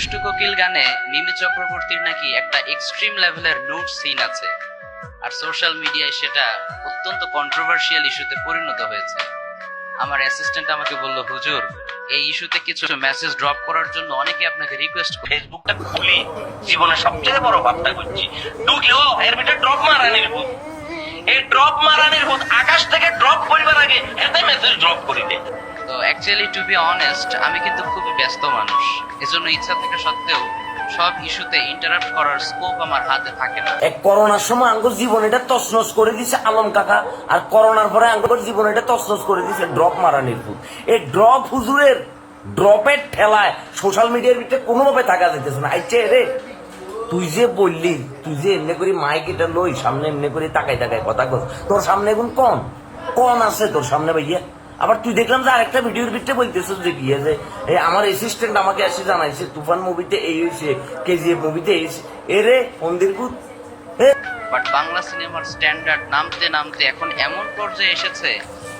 দুষ্টু কোকিল গানে মিমি চক্রবর্তীর নাকি একটা এক্সট্রিম লেভেলের নোট সিন আছে। আর সোশ্যাল মিডিয়ায় সেটা অত্যন্ত কন্ট্রোভার্সিয়াল ইস্যুতে পরিণত হয়েছে। আমার অ্যাসিস্ট্যান্ট আমাকে বলল, হুজুর, এই ইস্যুতে কিছু মেসেজ ড্রপ করার জন্য অনেকে আপনাকে রিকোয়েস্ট করে ফেসবুকটা খুলি, জীবনের সবচেয়ে বড় ভাবটা করছি এর ভিতরে ড্রপ মারানির ভূত। এই ড্রপ মারানির ভূত আকাশ থেকে ড্রপ করিবার আগে এতে মেসেজ ড্রপ করি তো অ্যাকচুয়ালি টু বি অনেস্ট আমি কিন্তু খুবই ব্যস্ত মানুষ। এজন্য ইচ্ছা সত্ত্বেও সব ইস্যুতে ইন্টারাপ্ট করার স্কোপ আমার হাতে থাকে না। এক করোনার সময় আঙ্গুর জীবন এটা করে দিছে আলম কাকা, আর করোনার পরে আঙ্গুর জীবন এটা করে দিছে ড্রপ এই ড্রপ হুজুরের ড্রপের ঠেলায় সোশ্যাল মিডিয়ার ভিতরে কোনোভাবে থাকা যেতেছে না। রে। তুই যে বললি, তুই যে এমনি করে মাইক এটা লই, সামনে এমনি করে তাকাই তাকাই কথা কর তোর সামনে এখন কন? কন আছে তোর সামনে ভাইয়া? আবার তুই দেখলাম যে আরেকটা ভিডিওর ভিতরে বলতেছিস যে গিয়ে যে এই আমার অ্যাসিস্ট্যান্ট আমাকে এসে জানাইছে তুফান মুভিতে এই হয়েছে কেজিএফ মুভিতে এই এরে মন্দিরপুর বাট বাংলা সিনেমার স্ট্যান্ডার্ড নামতে নামতে এখন এমন পর্যায়ে এসেছে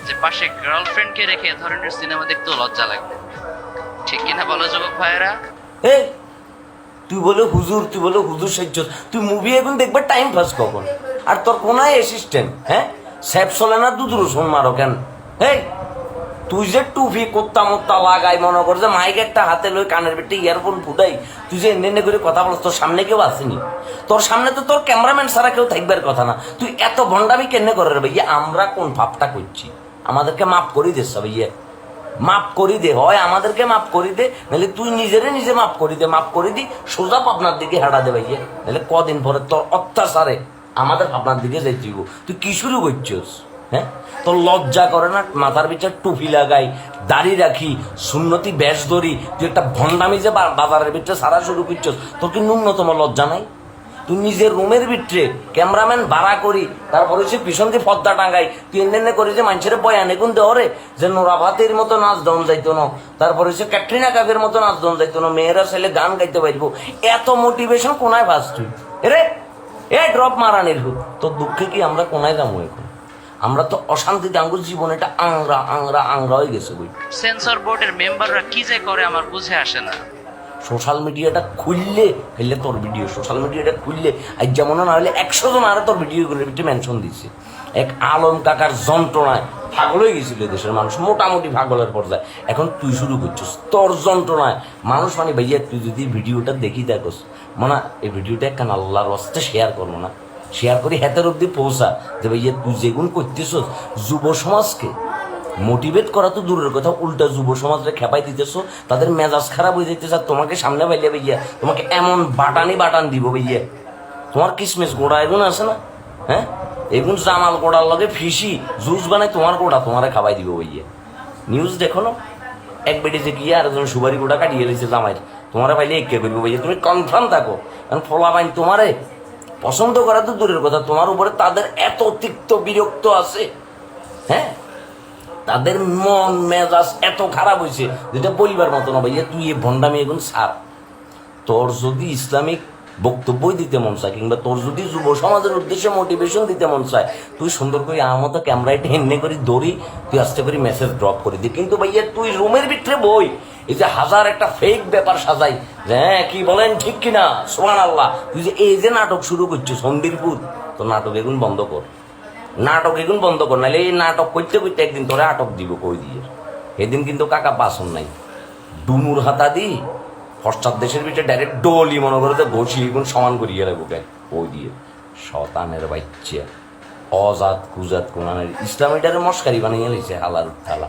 যে পাশে গার্লফ্রেন্ডকে রেখে এ ধরনের সিনেমা দেখতেও লজ্জা লাগবে। ঠিক কিনা বলো যুবক ভাইয়েরা? এ তুই বলে হুজুর তুই বলে হুজুর সেজ্জ তুই মুভি এখন দেখবে টাইম পাস কখন? আর তোর কোনায় অ্যাসিস্ট্যান্ট হ্যাঁ? স্যাপ চলে না রসুন মারো কেন? এই তুই যে টুপি কোত্তা মোত্তা লাগাই, মনে কর যে মাইক একটা হাতে লই কানের ভিতরে ইয়ারফোন ফুটাই, তুই যে এনে এনে করে কথা বলছ, তোর সামনে কেউ আসেনি। তোর সামনে তো তোর ক্যামেরাম্যান ছাড়া কেউ থাকবার কথা না। তুই এত ভণ্ডামি কেনে করে রে ভাইয়া? আমরা কোন ভাবটা করছি? আমাদেরকে মাফ করি দিস ভাইয়া মাফ করি দে, হয় আমাদেরকে মাফ করি দে, নাহলে তুই নিজেরে নিজে মাফ করি দে, মাফ করি দি, সোজা পাবনার দিকে হাঁটা দে ভাইয়া। নাহলে কদিন পরে তোর অত্যাচারে আমাদের পাবনার দিকে যাই তুই কি শুরু করছিস? হ্যাঁ? তোর লজ্জা করে না? মাথার ভিতরে টুপি লাগাই, দাড়ি রাখি, সুন্নতি ব্যাস ধরি, তুই একটা ভণ্ডামি যে বাজারের ভিতরে সারা শুরু করছিস, তোর কি ন্যূনতম লজ্জা নাই? তুই নিজের রুমের ভিতরে ক্যামেরাম্যান ভাড়া করি, তারপরে সে পিছন দিয়ে পর্দা টাঙ্গাই তুই এনে এনে করে যে মানুষের বয়ানে কোন দেওয়ারে যে নোরা ভাতের মতো নাচ দন যাইতো না। তারপরে সে ক্যাটরিনা কাপের মতো নাচ দন যাইতো না। মেয়েরা ছেলে গান গাইতে পারব। এত মোটিভেশন কোনায় পাস তুই? রে? এ ড্রপ মারানির হুক তোর দুঃখে কি আমরা কোনায় যাব এখন? আমরা তো অশান্তিতে আঙ্গুর জীবন এটা আংরা আংরা আংরা হয়ে গেছে বই সেন্সর বোর্ডের মেম্বাররা কি যে করে আমার বুঝে আসে না। সোশ্যাল মিডিয়াটা খুললে ফেললে তোর ভিডিও সোশ্যাল মিডিয়াটা খুললে আজ যেমন না হলে একশো জন আরও তোর ভিডিওগুলোর ভিতরে মেনশন দিচ্ছে এক আলম কাকার যন্ত্রণায় পাগল হয়ে গেছিল দেশের মানুষ মোটামুটি পাগলের পর্যায়ে এখন তুই শুরু করছিস তোর যন্ত্রণায়। মানুষ মানে ভাইয়া তুই যদি ভিডিওটা দেখি দেখোস মানে এই ভিডিওটা একখান আল্লাহর হস্তে শেয়ার করব না। শেয়ার করে হাতের অব্দি পৌঁছা। যে ভাইয়া তুই যেগুন করতেছ যুব সমাজকে মোটিভেট করা তো দূরের কথা, উল্টা যুব সমাজকে খেপাই দিতেছো, তাদের মেজাজ খারাপ হয়ে যাইতেছে আর তোমাকে সামনে পাইলে ভাইয়া, তোমাকে এমন বাটানি বাটান দিব ভাইয়া। তোমার কিসমিস গোড়া এগুন আছে না? হ্যাঁ? এগুন জামাল গোড়ার লগে ফিসি, জুস বানাই তোমার গোড়া, তোমারে খাবাই দিব ভাইয়া। নিউজ দেখো না? এক বেটে যে গিয়ে আর একজন সুবারি গোড়া কাটিয়ে দিয়েছে জামাই তোমারে পাইলে একে করব ভাইয়া, তুমি কনফার্ম থাকো। কারণ ফলা পাইন তোমারে পছন্দ করা তো দূরের কথা, তোমার উপরে তাদের এত তিক্ত বিরক্ত আছে। হ্যাঁ? তাদের মন, মেজাজ এত খারাপ হয়েছে, যেটা বলিবার মতো না ভাইয়া, তুই এ ভণ্ডামি এখন সার। তোর যদি ইসলামিক বক্তব্যই দিতে মন চায় কিংবা তোর যদি যুব সমাজের উদ্দেশ্যে মোটিভেশন দিতে মন চায়, তুই সুন্দর করে আমার মতো ক্যামেরায় টেনে করে দৌড়ি, তুই আস্তে করে মেসেজ ড্রপ করে দি। কিন্তু ভাইয়া, তুই রুমের ভিতরে বই, এই যে হাজার একটা ফেক ব্যাপার সাজাই। হ্যাঁ কি বলেন, ঠিক কিনা? সোহান আল্লাহ তুই যে এই যে নাটক শুরু করছিস সন্দীরপুর তো নাটক এগুন বন্ধ কর। নাটক এগুন বন্ধ কর, নাহলে এই নাটক করতে করতে একদিন তোরে আটক দিব কই দিয়ে। এদিন কিন্তু কাকা বাসন নাই। ডুমুর হাতা দি পশ্চাৎ দেশের ভিতরে ডাইরেক্ট ডলি মনে করে তো ঘষি গুণ সমান করিয়ে গেলে বুকে ওই দিয়ে। শতানের বাচ্চা। অজাত কুজাত কোনানের ইসলাম এটারে মস্কারি বানিয়ে নিয়েছে হালার থালা।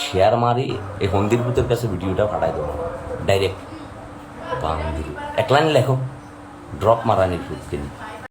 শেয়ার মারি, এই হন্দির ভূতের কাছে ভিডিওটা পাঠাই দেবো। ডাইরেক্ট বান্দির এক লাইন লেখো। ড্রপ মারানির ভূত কিনি